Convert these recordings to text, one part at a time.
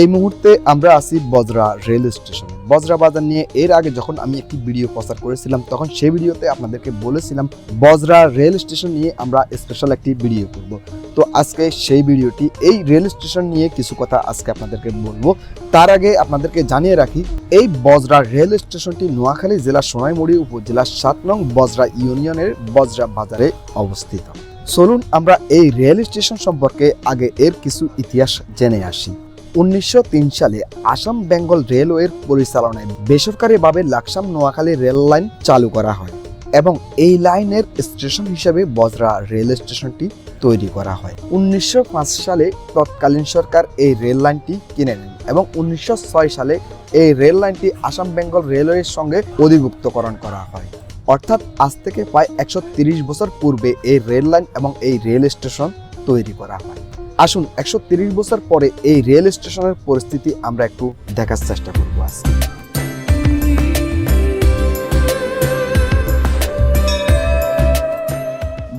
এই মুহূর্তে আমরা আছি বজরা রেল স্টেশন। বজরা বাজার নিয়ে এর আগে যখন আমি একটি ভিডিও প্রচার করেছিলাম, তখন সেই ভিডিওতে আপনাদেরকে বলেছিলাম, বজরা রেল স্টেশন নিয়ে আমরা স্পেশাল একটি ভিডিও করব। তো আজকে সেই ভিডিওটি, এই রেল স্টেশন নিয়ে কিছু কথা আজকে আপনাদেরকে বলব। তার আগে আপনাদেরকে জানিয়ে রাখি, এই বজরা রেল স্টেশনটি নোয়াখালী জেলার সোনাইমুড়ি উপজেলার সাত নং বজরা ইউনিয়নের বজরা বাজারে অবস্থিত। চলুন আমরা এই রেল স্টেশন সম্পর্কে আগে এর কিছু ইতিহাস জেনে আসি। উনিশশো তিন সালে আসাম বেঙ্গল রেলওয়ের পরিচালনায় বেসরকারিভাবে লাকসাম নোয়াখালী রেল লাইন চালু করা হয় এবং এই লাইনের স্টেশন হিসেবে বজরা রেল স্টেশনটি তৈরি করা হয়। উনিশশো পাঁচ সালে তৎকালীন সরকার এই রেল লাইনটি কিনে নেন এবং উনিশশো ছয় সালে এই রেল লাইনটি আসাম বেঙ্গল রেলওয়ের সঙ্গে অধিভুক্তকরণ করা হয়। অর্থাৎ আজ থেকে প্রায় একশো বছর পূর্বে এই রেল লাইন এবং এই রেল স্টেশন তৈরি করা হয়। আসুন, একশো বছর পরে এই রেল স্টেশনের পরিস্থিতি আমরা একটু দেখার চেষ্টা করব আজকে।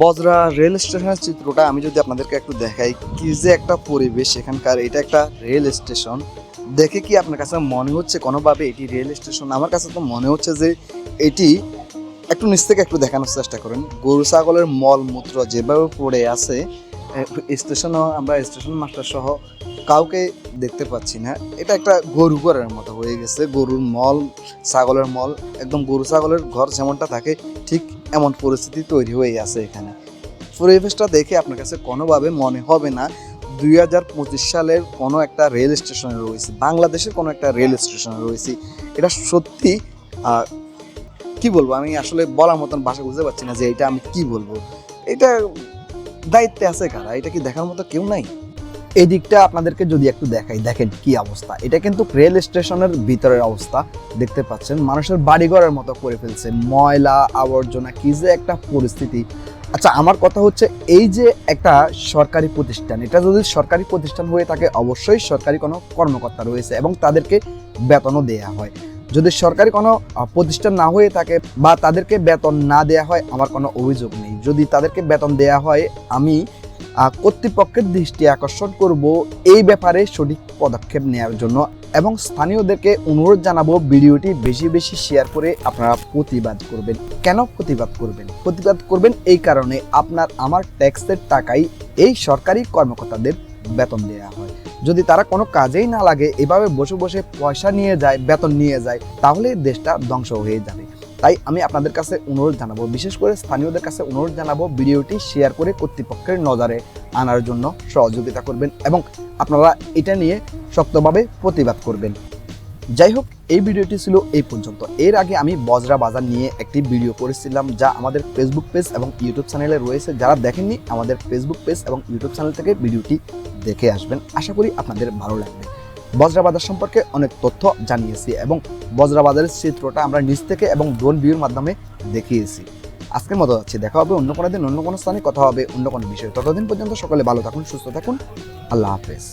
বজরা রেল স্টেশনের চিত্রটা আমি যদি আপনাদেরকে একটু দেখাই, কি যে একটা পরিবেশ এখানকার, এটা একটা রেল স্টেশন। দেখে কি আপনার কাছে মনে হচ্ছে কোনোভাবে এটি রেল স্টেশন? আমার কাছে তো মনে হচ্ছে যে এটি একটু নিচ থেকে একটু দেখানোর চেষ্টা করেন। গরু ছাগলের মলমূত্র যেভাবে পড়ে আছে স্টেশনও আমরা স্টেশন মাস্টার সহ কাউকে দেখতে পাচ্ছি না। এটা একটা গরু ঘরের মতো হয়ে গেছে, গরুর মল, ছাগলের মল। একদম গরু ছাগলের ঘর যেমনটা থাকে, ঠিক এমন পরিস্থিতি তৈরি হয়ে আছে এখানে। পরিবেশটা দেখে আপনার কাছে কোনোভাবে মনে হবে না, দুই হাজার পঁচিশ সালের কোনো একটা রেল স্টেশনে রয়েছে, বাংলাদেশের কোনো একটা রেল স্টেশনে রয়েছে। এটা সত্যি কি বলব, আমি আসলে বলার মতন ভাষা বুঝতে পারছি না যে এটা আমি কি বলব। এটা দায়িত্বে আছে কারা? এটা কি দেখার মতো কেউ নাই? এই দিকটা আপনাদেরকে যদি একটু দেখাই, দেখেন কি অবস্থা। এটা কিন্তু রেল স্টেশনের ভিতরের অবস্থা। দেখতে পাচ্ছেন, মানুষের বাড়িঘরের মতো করে ফেলছে। ময়লা, আবর্জনা, কি যে একটা পরিস্থিতি। আচ্ছা আমার কথা হচ্ছে, এই যে একটা সরকারি প্রতিষ্ঠান, এটা যদি সরকারি প্রতিষ্ঠান হয়ে থাকে, অবশ্যই সরকারি কোনো কর্মকর্তা রয়েছে এবং তাদেরকে বেতনও দেয়া হয়। যদি সরকারি কোনো প্রতিষ্ঠান না হয়ে থাকে বা তাদেরকে বেতন না দেয়া হয়, আমার কোনো অভিযোগ নেই। যদি তাদেরকে বেতন দেয়া হয়, আমি কর্তৃপক্ষের দৃষ্টি আকর্ষণ করব এই ব্যাপারে সঠিক পদক্ষেপ নেওয়ার জন্য এবং স্থানীয়দেরকে অনুরোধ জানাব ভিডিওটি বেশি বেশি শেয়ার করে আপনারা প্রতিবাদ করবেন। কেন প্রতিবাদ করবেন? প্রতিবাদ করবেন এই কারণে আপনার, আমার ট্যাক্সের টাকাই এই সরকারি কর্মকর্তাদের বেতন দেওয়া হয়। যদি তারা কোনো কাজেই না লাগে, এভাবে বসে বসে পয়সা নিয়ে যায়, বেতন নিয়ে যায়, তাহলে দেশটা ধ্বংস হয়ে যাবে। তাই আমি আপনাদের কাছে অনুরোধ জানাব, বিশেষ করে স্থানীয়দের কাছে অনুরোধ জানাব ভিডিওটি শেয়ার করে কর্তৃপক্ষের নজরে আনার জন্য সহযোগিতা করবেন এবং আপনারা এটা নিয়ে শক্তভাবে প্রতিবাদ করবেন। যাই হোক এই ভিডিওটি ছিল এই পর্যন্ত। এর আগে আমি বজরা বাজার নিয়ে একটি ভিডিও করেছিলাম যা আমাদের ফেসবুক পেজ এবং ইউটিউব চ্যানেলে রয়েছে। যারা দেখেননি, আমাদের ফেসবুক পেজ এবং ইউটিউব চ্যানেল থেকে ভিডিওটি দেখে আসবেন। আশা করি আপনাদের ভালো লাগবে। বজরা বাজার সম্পর্কে অনেক তথ্য জানিয়েছি এবং বজরা বাজারের চিত্রটা আমরা নিচ থেকে এবং ড্রোন ভিউর মাধ্যমে দেখিয়েছি। আজকের মতো যাচ্ছি। দেখা হবে অন্য কোনো দিন, অন্য কোনো স্থানে। কথা হবে অন্য কোনো বিষয়ে। ততদিন পর্যন্ত সকলে ভালো থাকুন, সুস্থ থাকুন। আল্লাহ হাফেজ।